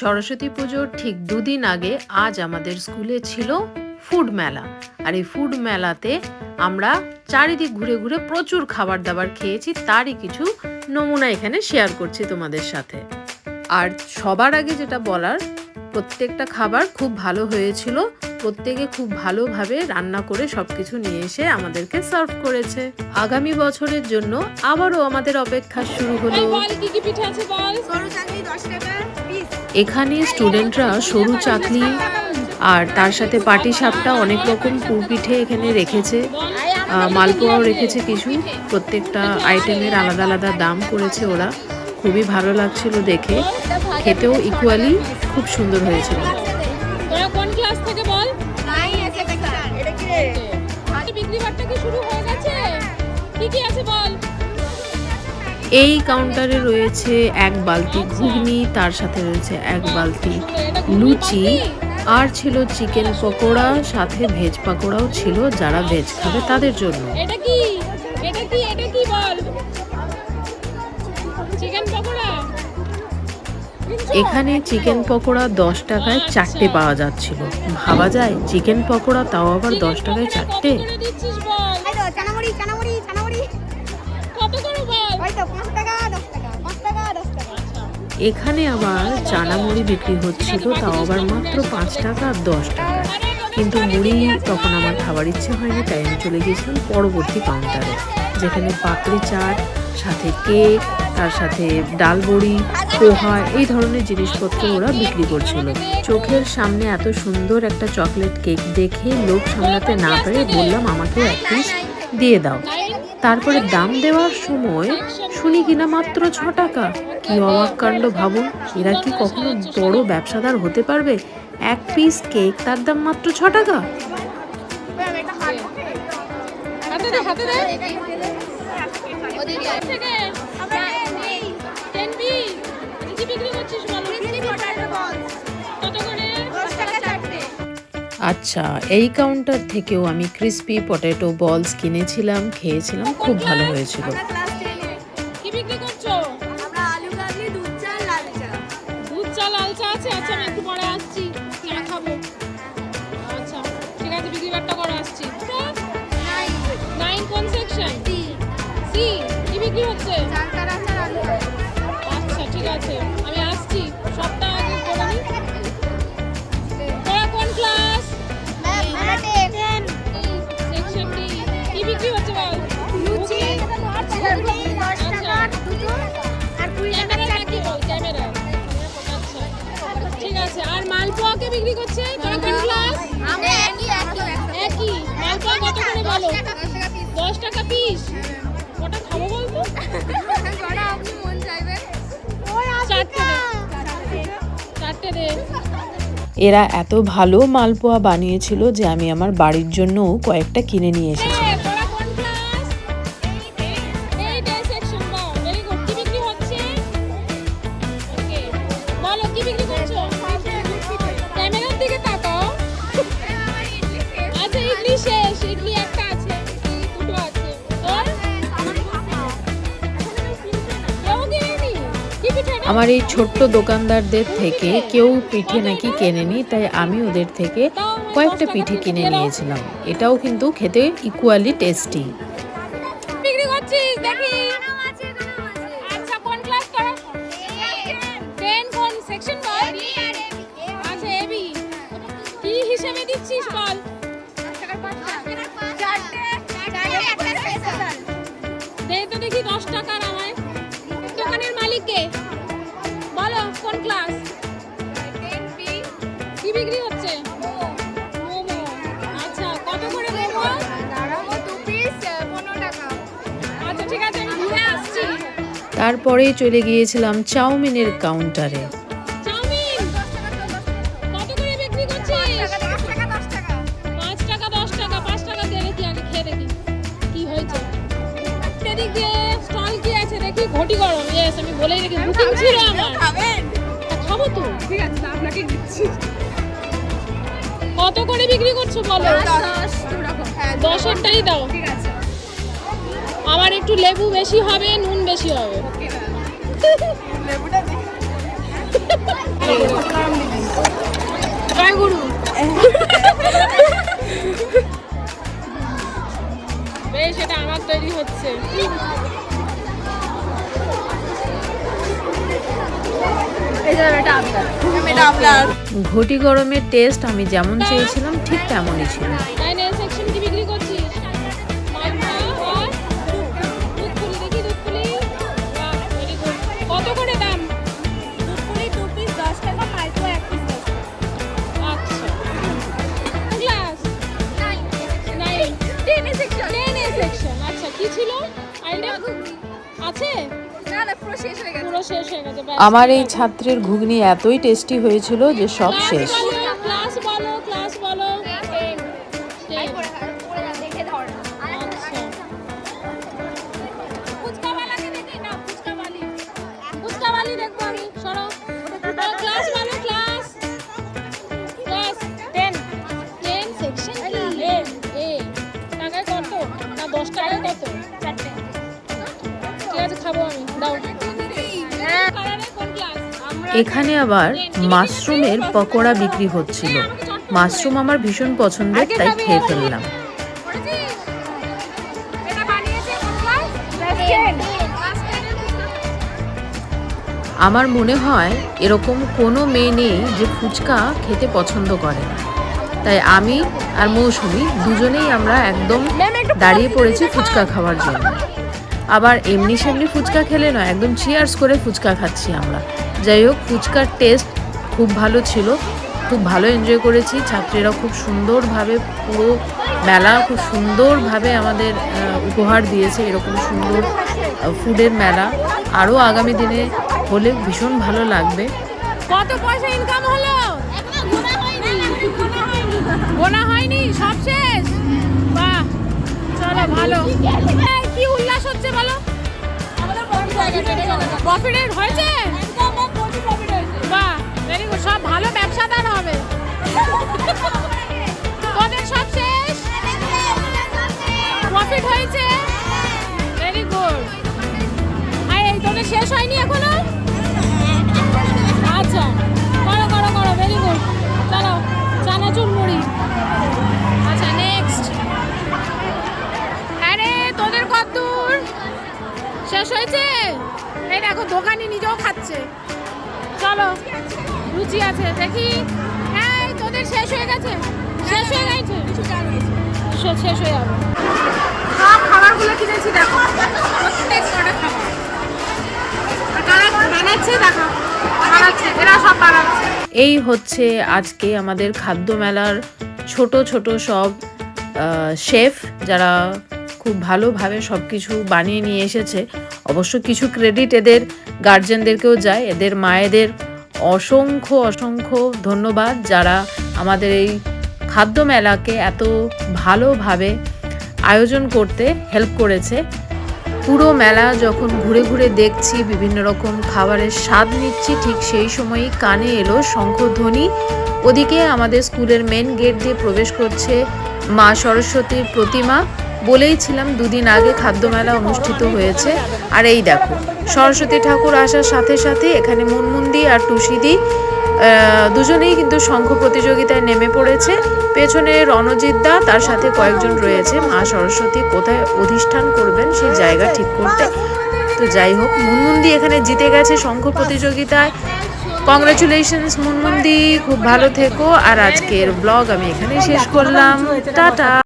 সরস্বতী পুজোর ঠিক দুদিন আগে আজ আমাদের স্কুলে ছিল ফুড মেলা। আর এই ফুড মেলাতে আমরা চারিদিক ঘুরে ঘুরে প্রচুর খাবার দাবার খেয়েছি তারই কিছু নমুনা এখানে শেয়ার করছি তোমাদের সাথে। আর সবার আগে যেটা বলার প্রত্যেকটা খাবার খুব ভালো হয়েছিল প্রত্যেকে খুব ভালোভাবে রান্না করে সব কিছু নিয়ে এসে আমাদেরকে সার্ভ করেছে। আগামী বছরের জন্য আবারও আমাদের অপেক্ষা শুরু হলো। কি কি পিঠে আছে বল? সরু চাকরি দশ টাকা পিস এখানে স্টুডেন্টরা সরু চাকলি আর তার সাথে পাটি সাপটা অনেক রকম পুরপিঠে এখানে রেখেছে। মালপোয়াও রেখেছে কিছু। প্রত্যেকটা আইটেমের আলাদা আলাদা দাম করেছে ওরা। খুবই ভালো লাগছিল দেখে। খেতেও ইকুয়ালি খুব সুন্দর হয়েছিল। এই কাউন্টারে রয়েছে এক বালতি ঘুগনি তার সাথে রয়েছে এক বালতি লুচি। আর ছিল চিকেন পকোড়া সাথে ভেজ পকোড়াও ছিল যারা ভেজ খাবে তাদের জন্য। এটা কি? এটা কি? এটা কি বল? চিকেন পকোড়া? এখানে চিকেন পকোড়া দশ টাকায় চারটে পাওয়া যাচ্ছিল। ভাবা যায় চিকেন পকোড়া তাও আবার দশ টাকায় চারটে? কত করে এখানে আবার চানা মুড়ি বিক্রি হচ্ছিল, তাও আবার মাত্র পাঁচ টাকা আর দশ টাকা। কিন্তু মুড়ি তখন আমার খাবার ইচ্ছে হয়নি, তাই আমি চলে গিয়েছিলাম পরবর্তী কাউন্টারে যেখানে পাপড়ি চাট, সাথে কেক তার সাথে ডাল বড়ি, পোহা, এই ধরনের জিনিসপত্র ওরা বিক্রি করছিল। চোখের সামনে এত সুন্দর একটা চকলেট কেক দেখে লোক সামলাতে না পেরে বললাম, আমাকে এক পিস দিয়ে দাও। তারপরে দাম দেওয়ার সময় শুনি কিনা মাত্র ছ টাকা। কি অবাক কাণ্ড ভাবুন, এরা কি কখনো বড় ব্যবসাদার হতে পারবে? এক পিস কেক তার দাম মাত্র ছ টাকা। হাতে দে হাতে দে। আচ্ছা এই কাউন্টার থেকেও আমি ক্রিস্পি পটেটো বলস কিনেছিলাম খেয়েছিলাম খুব ভালো হয়েছিল। টাকা পিস। খাব বলতো? আপনি মন দে। এরা এত ভালো মালপোয়া বানিয়েছিল যে আমি আমার বাড়ির জন্যও কয়েকটা কিনে নিয়ে এসেছি। আমার এই ছোট্ট দোকানদারদের থেকে কেউ পিঠে নাকি কেনেনি, তাই আমি ওদের থেকে কয়েকটা পিঠে কিনে নিয়েছিলাম। এটাও কিন্তু খেতে ইকুয়ালি টেস্টি এদিকে স্টল কি আছে দেখি? ঘটি গরম ইয়েস আমি বলেই রেখে বুকিং ছিল আমার। খাব তো। ঠিক আছে আপনাকে দিচ্ছি। কত করে বিক্রি করছ বলো? দশেরটাই দাও। ঠিক আছে। আমার একটু লেবু বেশি হবে নুন বেশি হবে। বেশ আমার তৈরি হচ্ছে। ঘটি গরমের টেস্ট আমি যেমন চেয়েছিলাম ঠিক তেমনই ছিল। আমার এই ছাত্রের ঘুগনি এতই টেস্টি হয়েছিল যে সব শেষ। দেখব আমি বলো এখানে আবার মাশরুমের পকোড়া বিক্রি হচ্ছিল। মাশরুম আমার ভীষণ পছন্দের তাই খেয়ে ফেললাম। আমার মনে হয় এরকম কোনো মেয়ে নেই যে ফুচকা খেতে পছন্দ করে না। তাই আমি আর মৌসুমি দুজনেই আমরা একদম দাঁড়িয়ে পড়েছি ফুচকা খাওয়ার জন্য। আবার এমনি সেমনি ফুচকা খেলে নয় একদম চিয়ার্স করে ফুচকা খাচ্ছি আমরা। যাই হোক ফুচকার টেস্ট খুব ভালো ছিল খুব ভালো এনজয় করেছি। ছাত্রীরা খুব সুন্দরভাবে পুরো মেলা খুব সুন্দরভাবে আমাদের উপহার দিয়েছে এরকম সুন্দর ফুডের মেলা। আরও আগামী দিনে হলে ভীষণ ভালো লাগবে। কত পয়সা ইনকাম হলো? গোনা হয়নি। সব শেষ? বাহ চলো ভালো। এই, ভালো? প্রফিটেড হয়েছে বাহ ভেরি গুড সব ভালো ব্যবসাদার হবে। তোদের সব শেষ? প্রফিট হয়েছে? হয়েছে? এই দেখো, দোকানি নিজেও খাচ্ছে। চলো, রুচি আছে, দেখি। হ্যাঁ তোদের শেষ হয়ে গেছে? শেষ হয়ে গেছে? শেষ হয়ে যাবে। খাবারগুলো কিনেছি, দেখো। এই হচ্ছে আজকে আমাদের খাদ্য মেলার ছোট ছোট সব শেফ যারা খুব ভালোভাবে সব কিছু বানিয়ে নিয়ে এসেছে। অবশ্য কিছু ক্রেডিট এদের গার্জেনদেরকেও যায়। এদের মায়েদের অসংখ্য অসংখ্য ধন্যবাদ যারা আমাদের এই খাদ্য মেলাকে এত ভালোভাবে আয়োজন করতে হেল্প করেছে। পুরো মেলা যখন ঘুরে ঘুরে দেখছি, বিভিন্ন রকম খাবারের স্বাদ নিচ্ছি, ঠিক সেই সময়ই কানে এলো শঙ্খধ্বনি। ওদিকে আমাদের স্কুলের মেন গেট দিয়ে প্রবেশ করছে মা সরস্বতীর প্রতিমা। বলেই ছিলাম, দুদিন আগে খাদ্য মেলা অনুষ্ঠিত হয়েছে। আর এই দেখো, সরস্বতী ঠাকুর আসার সাথে সাথে এখানে মুনমুন্দি আর টুসিদি দুজনেই কিন্তু শঙ্খ প্রতিযোগিতায় নেমে পড়েছে। পেছনে রণজিৎ দা, তার সাথে কয়েকজন রয়েছে। মা সরস্বতী কোথায় অধিষ্ঠান করবেন সেই জায়গা ঠিক করতে। তো যাই হোক, মুনমুন্দি এখানে জিতে গেছে শঙ্খ প্রতিযোগিতায়। কংগ্রেচুলেশনস মুনমুন্দি, খুব ভালো থেকো। আর আজকের ব্লগ আমি এখানে শেষ করলাম। টাটা!